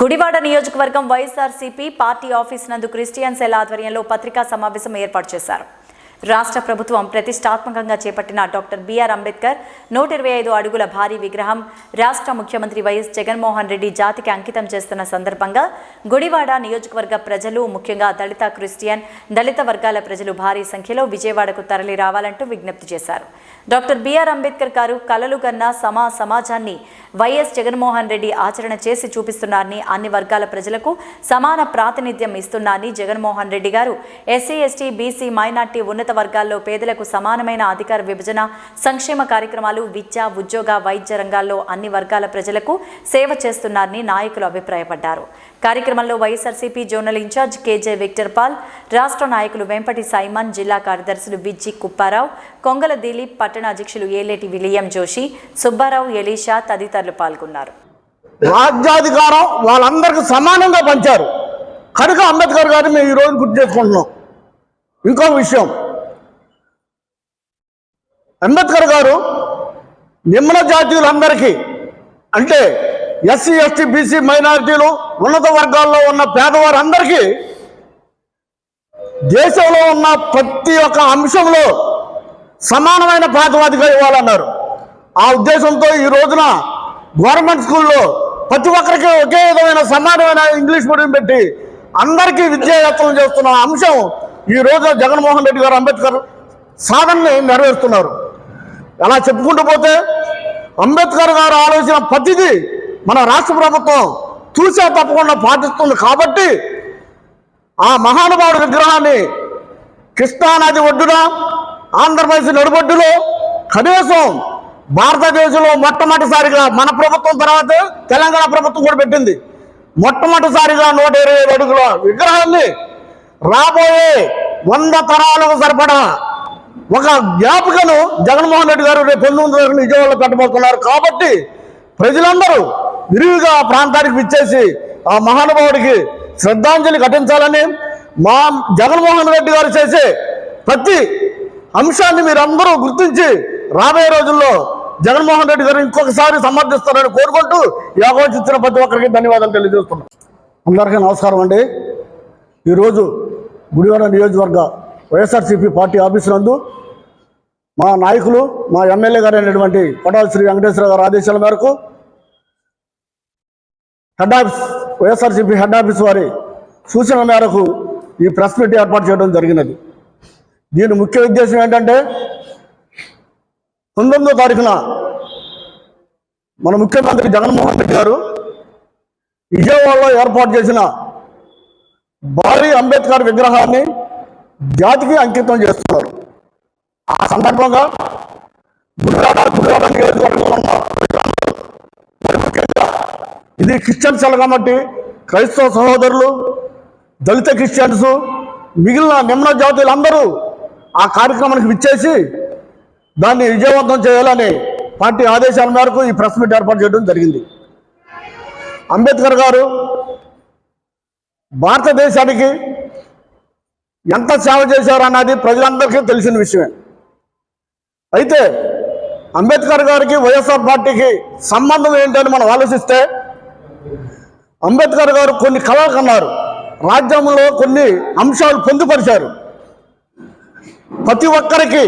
గుడివాడ నియోజకవర్గం YSRCP party office నందు Christian cell ఆధ్వర్యంలో పత్రికా సమావేశం ఏర్పాటు చేశారు. రాష్ట్ర ప్రభుత్వం ప్రతిష్టాత్మకంగా చేపట్టిన డాక్టర్ బిఆర్ అంబేద్కర్ నూట ఇరవై ఐదు అడుగుల భారీ విగ్రహం రాష్ట్ర ముఖ్యమంత్రి వైఎస్ జగన్మోహన్ రెడ్డి జాతికి అంకితం చేస్తున్న సందర్భంగా గుడివాడ నియోజకవర్గ ప్రజలు ముఖ్యంగా దళిత క్రిస్టియన్ దళిత వర్గాల ప్రజలు భారీ సంఖ్యలో విజయవాడకు తరలి రావాలంటూ విజ్ఞప్తి చేశారు. డాక్టర్ బిఆర్ అంబేద్కర్ గారు కలలు కన్నా సమా సమాజాన్ని వైఎస్ జగన్మోహన్ రెడ్డి ఆచరణ చేసి చూపిస్తున్నారని అన్ని వర్గాల ప్రజలకు సమాన ప్రాతినిధ్యం ఇస్తున్నారని జగన్మోహన్ రెడ్డి గారు ఎస్సీ ఎస్టీ బీసీ మైనార్టీ ఉన్నత వర్గాల్లో పేదలకు సమానమైన అధికార విభజన సంక్షేమ కార్యక్రమాలు విద్య ఉద్యోగ వైద్య రంగాల్లో అన్ని వర్గాల ప్రజలకు సేవ చేస్తున్నారని నాయకులు అభిప్రాయపడ్డారు. కార్యక్రమంలో YSRCP zonal incharge KJ Victor Paul రాష్ట్ర నాయకులు వెంపటి సైమన్ జిల్లా కార్యదర్శులు విజ్జి కుప్పారావు కొంగల దిలీప్ పట్టణ అధ్యక్షులు ఏలేటి విలియం జోషి సుబ్బారావు ఎలీషా తదితరులు పాల్గొన్నారు. రాజ్యాధికారం వాళ్ళందరికీ సమానంగా పంచారు. కనుక అంబేద్కర్ గారిని మేము ఈరోజు గుర్తు చేసుకుంటున్నాం. ఇంకో విషయం అంబేద్కర్ గారు నిమ్న జాతీయులందరికీ అంటే ఎస్సీ ఎస్టీ బీసీ మైనారిటీలు ఉన్నత వర్గాల్లో ఉన్న పేదవారందరికీ దేశంలో ఉన్న ప్రతి ఒక్క అంశంలో సమానమైన ప్రాతిపదిక ఇవ్వాలన్నారు. ఆ ఉద్దేశంతో ఈ రోజున గవర్నమెంట్ స్కూల్లో ప్రతి ఒక్కరికి ఒకే విధమైన సమానమైన ఇంగ్లీష్ మీడియం పెట్టి అందరికీ విద్యాయత్నం చేస్తున్న అంశం ఈ రోజు జగన్మోహన్ రెడ్డి గారు అంబేద్కర్ సాధనని నెరవేరుస్తున్నారు. అలా చెప్పుకుంటూ పోతే అంబేద్కర్ గారు ఆలోచన ప్రతిదీ మన రాష్ట్ర ప్రభుత్వం చూసే తప్పకుండా పాటిస్తుంది కాబట్టి ఆ మహానుభావుడి విగ్రహాన్ని కృష్ణానది ఒడ్డున ఆంధ్రప్రదేశ్ నడుబొడ్డులో కనీసం భారతదేశంలో మొట్టమొదటిసారిగా మన ప్రభుత్వం తర్వాత తెలంగాణ ప్రభుత్వం కూడా పెట్టింది. మొట్టమొదటిసారిగా నూట ఇరవై అడుగుల విగ్రహాన్ని రాబోయే వంద తరాలకు సరిపడా ఒక జ్ఞాపికను జగన్మోహన్ రెడ్డి గారు రేపు పంతొమ్మిది వరకు విజయవాడలో పెట్టబోతున్నారు. కాబట్టి ప్రజలందరూ విరివిగా ఆ ప్రాంతానికి విచ్చేసి ఆ మహానుభావుడికి శ్రద్ధాంజలి ఘటించాలని మా జగన్మోహన్ రెడ్డి గారు చేసే ప్రతి అంశాన్ని మీరందరూ గుర్తించి రాబోయే రోజుల్లో జగన్మోహన్ రెడ్డి గారు ఇంకొకసారి సమర్థిస్తారని కోరుకుంటూ ఈ అవకాశం ఇచ్చిన ప్రతి ఒక్కరికి ధన్యవాదాలు తెలియజేస్తున్నాం. అందరికీ నమస్కారం అండి. ఈరోజు గుడివాడ నియోజకవర్గ వైఎస్ఆర్సీపీ పార్టీ ఆఫీసు నందు మా నాయకులు మా ఎమ్మెల్యే గారు అయినటువంటి కొడాలి శ్రీ వెంకటేశ్వర గారి ఆదేశాల మేరకు head office YSRCP head office వారి సూచన మేరకు ఈ ప్రెస్ మీట్ ఏర్పాటు చేయడం జరిగినది. దీని ముఖ్య ఉద్దేశం ఏంటంటే పంతొమ్మిదో తారీఖున మన ముఖ్యమంత్రి జగన్మోహన్ రెడ్డి గారు విజయవాడలో ఏర్పాటు చేసిన భారీ అంబేద్కర్ విగ్రహాన్ని జాతికి అంకితం చేస్తున్నారు. ఆ సందర్భంగా నియోజకవర్గంలో ఇది క్రిస్టియన్ సెల్ కాబట్టి క్రైస్తవ సహోదరులు దళిత క్రిస్టియన్స్ మిగిలిన నిమ్న జాతులందరూ ఆ కార్యక్రమానికి విచ్చేసి దాన్ని విజయవంతం చేయాలని పార్టీ ఆదేశాల మేరకు ఈ ప్రెస్ మీట్ ఏర్పాటు చేయడం జరిగింది. అంబేద్కర్ గారు భారతదేశానికి ఎంత సేవ చేశారు అన్నది ప్రజలందరికీ తెలిసిన విషయమే. అయితే అంబేద్కర్ గారికి వైఎస్ఆర్ పార్టీకి సంబంధం ఏంటని మనం ఆలోచిస్తే అంబేద్కర్ గారు కొన్ని కళలు కన్నారు. రాజ్యాంగంలో కొన్ని అంశాలు పొందుపరిచారు. ప్రతి ఒక్కరికి